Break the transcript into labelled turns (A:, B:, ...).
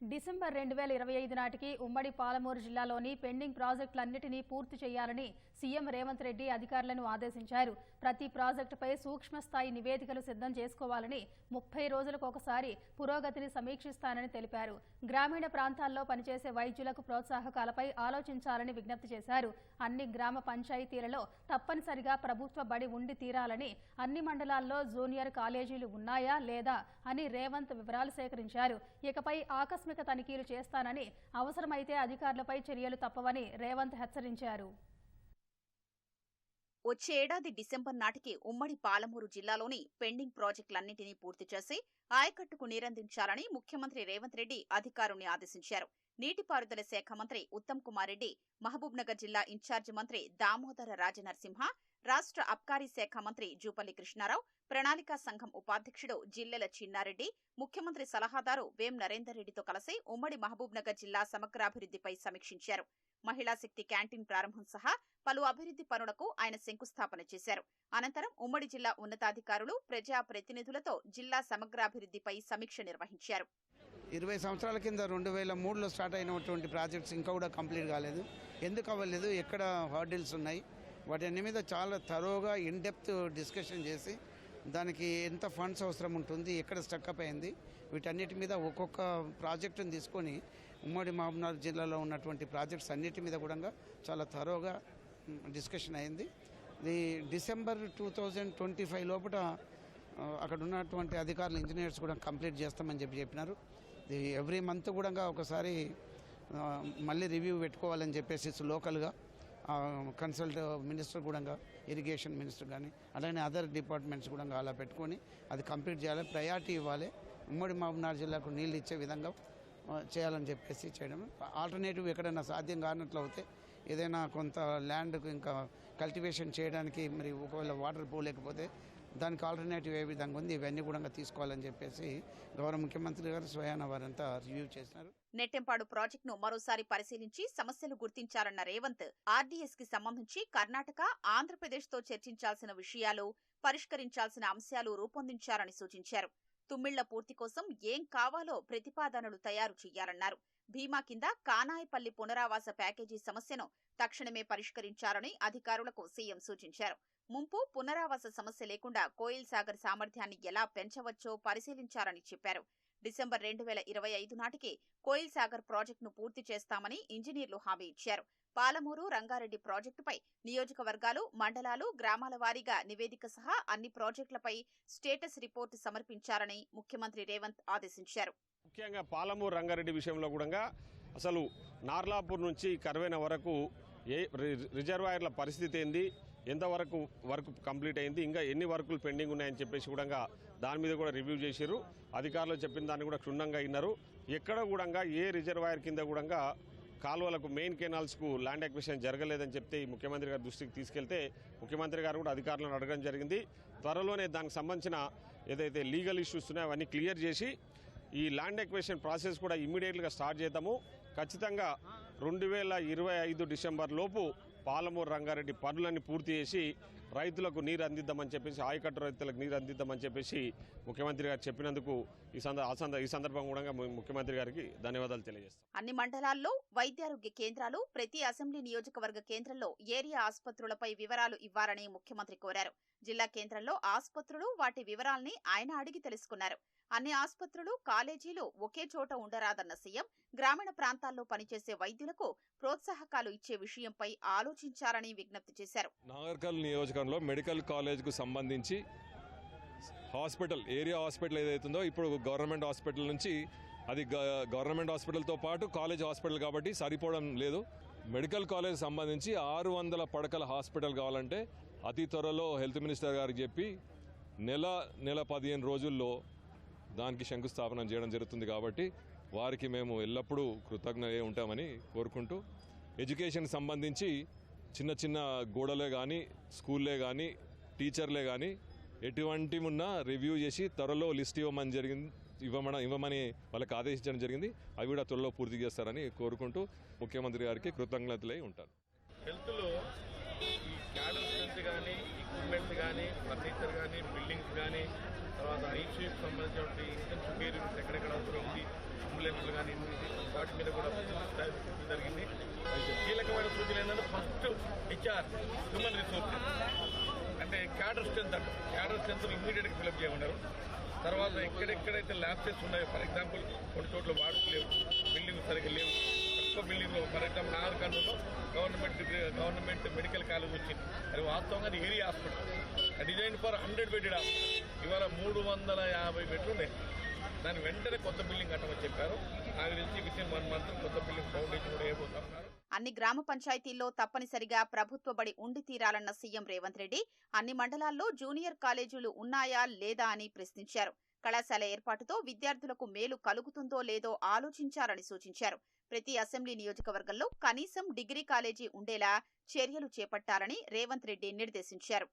A: December రెండు వేల ఇరవై ఐదు నాటికి ఉమ్మడి పాలమూరు జిల్లాలోని పెండింగ్ ప్రాజెక్టులన్నింటినీ పూర్తి చేయాలని సీఎం రేవంత్ రెడ్డి అధికారులను ఆదేశించారు. ప్రతి ప్రాజెక్టుపై సూక్ష్మ స్థాయి నివేదికలు సిద్ధం చేసుకోవాలని ముప్పై రోజులకు ఒకసారి పురోగతిని సమీక్షిస్తానని తెలిపారు. గ్రామీణ ప్రాంతాల్లో పనిచేసే వైద్యులకు ప్రోత్సాహకాలపై ఆలోచించాలని విజ్ఞప్తి చేశారు. అన్ని గ్రామ పంచాయతీలలో తప్పనిసరిగా ప్రభుత్వ బడి ఉండి తీరాలని అన్ని మండలాల్లో జూనియర్ కాలేజీలు ఉన్నాయా లేదా అని రేవంత్ వివరాలు సేకరించారు. ఇకపై ఆకస్మిక తనిఖీలు చేస్తానని అవసరమైతే అధికారులపై చర్యలు తప్పవని రేవంత్ హెచ్చరించారు.
B: వచ్చే ఏడాది డిసెంబర్ నాటికి ఉమ్మడి పాలమూరు జిల్లాలోని పెండింగ్ ప్రాజెక్టులన్నింటినీ పూర్తి చేసి ఆయకట్టుకు నీరందించాలని ముఖ్యమంత్రి రేవంత్ రెడ్డి అధికారుల్ని ఆదేశించారు. నీటిపారుదల శాఖ మంత్రి ఉత్తమ్ కుమార్ రెడ్డి మహబూబ్నగర్ జిల్లా ఇన్ఛార్జి మంత్రి దామోదర రాజనరసింహ రాష్ట్ర అబ్కారీ శాఖ మంత్రి జూపల్లి కృష్ణారావు ప్రణాళికా సంఘం ఉపాధ్యక్షుడు జిల్లెల చిన్నారెడ్డి ముఖ్యమంత్రి సలహాదారు వేం నరేందర్ రెడ్డితో కలిసి ఉమ్మడి మహబూబ్నగర్ జిల్లా సమగ్రాభివృద్ధిపై సమీక్షించారు. మహిళా శక్తి క్యాంటీన్ ప్రారంభం సహా పలు అభివృద్ధి పనులకు ఆయన శంకుస్థాపన చేశారు. అనంతరం ఉమ్మడి జిల్లా ఉన్నతాధికారులు ప్రజా ప్రతినిధులతో జిల్లా సమగ్రాభివృద్ధిపై సమీక్ష నిర్వహించారు.
C: ఇరవై సంవత్సరాల కింద రెండు వేల మూడులో స్టార్ట్ అయినటువంటి ప్రాజెక్ట్స్ ఇంకా కూడా కంప్లీట్ కాలేదు. ఎందుకు అవ్వలేదు? ఎక్కడ హార్డిల్స్ ఉన్నాయి? వాటి మీద చాలా తరోగా ఇన్ డెప్త్ డిస్కషన్ చేసి దానికి ఎంత ఫండ్స్ అవసరం ఉంటుంది ఎక్కడ స్టక్అప్ అయింది వీటన్నిటి మీద ఒక్కొక్క ప్రాజెక్టును తీసుకొని ఉమ్మడి మహబూబ్నగర్ జిల్లాలో ఉన్నటువంటి ప్రాజెక్ట్స్ అన్నిటి మీద కూడా చాలా తరోగా డిస్కషన్ అయింది. ఇది December two thousand twenty five లోపల అక్కడ ఉన్నటువంటి అధికారులు ఇంజనీర్స్ కూడా కంప్లీట్ చేస్తామని చెప్పి చెప్పినారు. ఎవ్రీ మంత్ కూడా ఒకసారి మళ్ళీ రివ్యూ పెట్టుకోవాలని చెప్పేసి లోకల్గా కన్సల్ట్ మినిస్టర్ కూడా ఇరిగేషన్ మినిస్టర్ కానీ అలానే అదర్ డిపార్ట్మెంట్స్ కూడా అలా పెట్టుకొని అది కంప్లీట్ చేయాలి ప్రయారిటీ ఇవ్వాలి. ఉమ్మడి మహబూబ్నగర్ జిల్లాకు నీళ్ళు ఇచ్చే విధంగా చేయాలని చెప్పేసి చేయడం. ఆల్టర్నేటివ్ ఎక్కడైనా సాధ్యం కానట్లు అవుతే ఏదైనా కొంత ల్యాండ్కు ఇంకా కల్టివేషన్ చేయడానికి మరి ఒకవేళ వాటర్ పోలేకపోతే దానికి ఆల్టర్నేటివ్ ఏ విధంగా ఉంది? ఇవన్నీ కూడా తీసుకోవాలని చెప్పేసి గౌరవ ముఖ్యమంత్రి గారు స్వయాన వారంతా రివ్యూ చేసినారు.
B: నెట్టెంపాడు ప్రాజెక్టును మరోసారి పరిశీలించి సమస్యలు గుర్తించారన్న రేవంత్ ఆర్డీఎస్కి సంబంధించి కర్ణాటక ఆంధ్రప్రదేశ్తో చర్చించాల్సిన విషయాలు పరిష్కరించాల్సిన అంశాలు రూపొందించారని సూచించారు. తుమ్మిళ్ళ పూర్తి కోసం ఏం కావాలో ప్రతిపాదనలు తయారు చేయాలన్నారు భీమా కింద కానాయపల్లి పునరావాస ప్యాకేజీ సమస్యను తక్షణమే పరిష్కరించాలని అధికారులకు సీఎం సూచించారు. ముంపు పునరావాస సమస్య లేకుండా కోయిల్ సాగర్ సామర్థ్యాన్ని ఎలా పెంచవచ్చో పరిశీలించారని చెప్పారు. డిసెంబర్ రెండు వేల ఇరవై ఐదు నాటికి కోయిల్ సాగర్ ప్రాజెక్టును పూర్తి చేస్తామని ఇంజనీర్లు హామీ ఇచ్చారు. పాలమూరు రంగారెడ్డి ప్రాజెక్టుపై నియోజకవర్గాలు మండలాలు గ్రామాల వారీగా నివేదిక సహా అన్ని ప్రాజెక్టులపై స్టేటస్ రిపోర్టు సమర్పించారని ముఖ్యమంత్రి రేవంత్ ఆదేశించారు.
D: ముఖ్యంగా పాలమూరు రంగారెడ్డి విషయంలో కూడా అసలు నార్లాపూర్ నుంచి కర్వేన వరకు ఏ రిజర్వాయర్ల పరిస్థితి ఏంది? ఎంతవరకు వర్క్ కంప్లీట్ అయింది ఇంకా ఎన్ని వర్కులు పెండింగ్ ఉన్నాయని చెప్పేసి కూడా దాని మీద కూడా రివ్యూ చేశారు అధికారులు చెప్పిన దాన్ని కూడా క్షుణ్ణంగా విన్నారు. ఎక్కడ కూడా ఏ రిజర్వాయర్ కింద కూడా కాలువలకు మెయిన్ కెనాల్స్కు ల్యాండ్ అక్విజిషన్ జరగలేదని చెప్తే ఈ ముఖ్యమంత్రి గారి దృష్టికి తీసుకెళ్తే ముఖ్యమంత్రి గారు కూడా అధికారులను అడగడం జరిగింది. త్వరలోనే దానికి సంబంధించిన ఏదైతే లీగల్ ఇష్యూస్ ఉన్నాయో అవన్నీ క్లియర్ చేసి ఈ ల్యాండ్ ఎక్వేషన్ ప్రాసెస్ కూడా ఇమ్మీడియట్గా స్టార్ట్ చేద్దాము. ఖచ్చితంగా రెండు వేల ఇరవై ఐదు డిసెంబర్ లోపు పాలమూరు రంగారెడ్డి పనులన్నీ పూర్తి చేసి రైతులకు నీరు అందిద్దామని చెప్పేసి ఆయకట్టు రైతులకు నీరు అందిద్దామని చెప్పేసి ముఖ్యమంత్రి గారు చెప్పినందుకు ఈ సంద ఈ సందర్భం కూడా ముఖ్యమంత్రి గారికి ధన్యవాదాలు తెలియజేస్తాం.
B: అన్ని మండలాల్లో వైద్యారోగ్య కేంద్రాలు ప్రతి అసెంబ్లీ నియోజకవర్గ కేంద్రంలో ఏరియా ఆసుపత్రులపై వివరాలు ఇవ్వాలని ముఖ్యమంత్రి కోరారు. జిల్లా కేంద్రంలో ఆసుపత్రులు వాటి వివరాల్ని ఆయన అడిగి తెలుసుకున్నారు. అన్ని ఆసుపత్రులు కాలేజీలు ఒకే చోట ఉండరాదన్న సీఎం గ్రామీణ ప్రాంతాల్లో పనిచేసే వైద్యులకు ప్రోత్సాహకాలు ఇచ్చే విషయంపై ఆలోచించాలని విజ్ఞప్తి చేశారు.
E: నాగర్కల్ నియోజకవర్గంలో మెడికల్ కాలేజ్కు సంబంధించి హాస్పిటల్ ఏరియా హాస్పిటల్ ఏదైతుందో ఇప్పుడు గవర్నమెంట్ హాస్పిటల్ నుంచి అది గ- గవర్నమెంట్ హాస్పిటల్తో పాటు కాలేజ్ హాస్పిటల్ కాబట్టి సరిపోవడం లేదు. మెడికల్ కాలేజ్ సంబంధించి ఆరు వందల పడకల హాస్పిటల్ కావాలంటే అతి త్వరలో హెల్త్ మినిస్టర్ గారికి చెప్పి నెల నెల పదిహేను రోజుల్లో దానికి శంకుస్థాపన చేయడం జరుగుతుంది కాబట్టి వారికి మేము ఎల్లప్పుడూ కృతజ్ఞత ఉంటామని కోరుకుంటూ ఎడ్యుకేషన్ సంబంధించి చిన్న చిన్న గోడలే కానీ స్కూల్లే కానీ టీచర్లే కానీ ఎటువంటి ఉన్నా రివ్యూ చేసి త్వరలో లిస్ట్ ఇవ్వమని జరిగింది ఇవ్వమని ఇవ్వమని వాళ్ళకి ఆదేశించడం జరిగింది. అవి కూడా త్వరలో పూర్తి చేస్తారని కోరుకుంటూ ముఖ్యమంత్రి గారికి కృతజ్ఞతలై ఉంటారు
F: హెల్త్లో ఈ క్యాడర్ కానీ ఎక్విప్మెంట్స్ కానీ ఫర్నిచర్ కానీ బిల్డింగ్స్ కానీ తర్వాత ఐసీయూకి సంబంధించినటువంటి ఇంటెన్సివ్ కేర్ యూనిట్స్ ఎక్కడెక్కడ అవసరం ఉంది అంబులెన్స్లు కానీ వాటి మీద కూడా జరిగింది. కీలకమైన సూచన ఏంటంటే ఫస్ట్ హెచ్ఆర్ హ్యూమన్ రిసోర్స్ అంటే క్యాడర్ స్ట్రెంత్ అంట. క్యాడర్ స్ట్రెంత్ ఇమీడియట్గా ఫిలప్ చేయమన్నారు. తర్వాత ఎక్కడెక్కడైతే ల్యాబ్సెస్ ఉన్నాయో ఫర్ ఎగ్జాంపుల్ కొన్ని చోట్ల వాటర్ లేవు బిల్డింగ్ సరిగ్గా లేవు ఎక్కువ బిల్డింగ్ ఫర్ ఎగ్జాంపుల్ నాగర్కర్నూలులో గవర్నమెంట్ గవర్నమెంట్ మెడికల్ కాలేజ్ వచ్చింది. అది వాస్తవంగా అది area hospital. Design for hundred bedded hospital. ఇవాళ మూడు వందల యాభై బెడ్లు ఉన్నాయి. దాని వెంటనే కొత్త బిల్డింగ్ కట్టమని చెప్పారు. నాకు తెలిసి విత్ వన్ మంత్ కొత్త బిల్డింగ్ ఫౌండేషన్ కూడా వేయబోతా ఉన్నారు
B: అన్ని గ్రామ పంచాయతీల్లో తప్పనిసరిగా ప్రభుత్వ బడి ఉండి తీరాలన్న సీఎం రేవంత్ రెడ్డి అన్ని మండలాల్లో జూనియర్ కాలేజీలు ఉన్నాయా లేదా అని ప్రశ్నించారు. కళాశాల ఏర్పాటుతో విద్యార్థులకు మేలు కలుగుతుందో లేదో ఆలోచించాలని సూచించారు. ప్రతి అసెంబ్లీ నియోజకవర్గంలో కనీసం డిగ్రీ కాలేజీ ఉండేలా చర్యలు చేపట్టాలని రేవంత్ రెడ్డి నిర్దేశించారు.